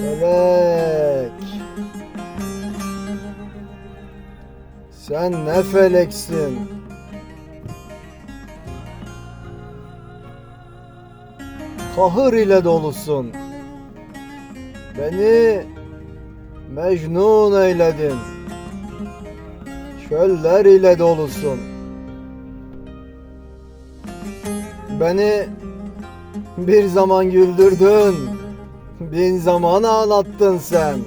Felek. Sen ne feleksin? Kahır ile dolusun. Beni mecnun eyledin. Çöller ile dolusun. Beni bir zaman güldürdün. Bin zaman ağlattın sen.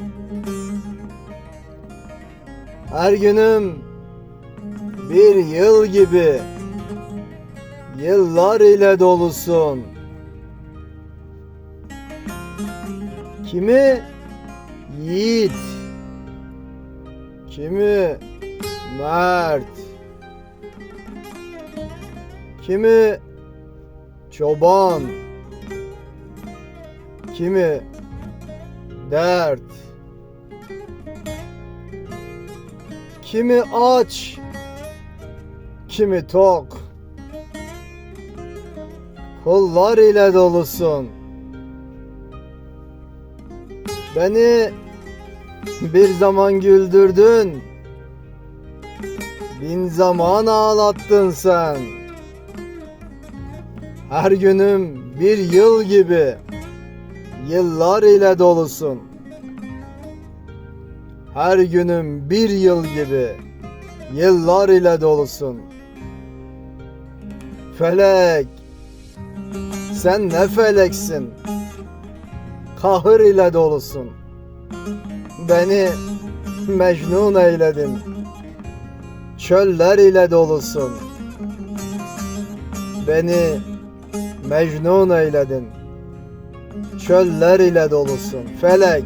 Her günüm bir yıl gibi yıllar ile dolusun. Kimi yiğit, kimi mert, kimi çoban, kimi? Dert, kimi aç, kimi tok, kullar ile dolusun. Beni bir zaman güldürdün, bin zaman ağlattın sen. Her günüm bir yıl gibi yıllar ile dolusun. Her günüm bir yıl gibi yıllar ile dolusun. Felek, sen ne feleksin? Kahır ile dolusun. Beni mecnun eyledin. Çöller ile dolusun. Beni mecnun eyledin. Çöller ile dolusun. Felek,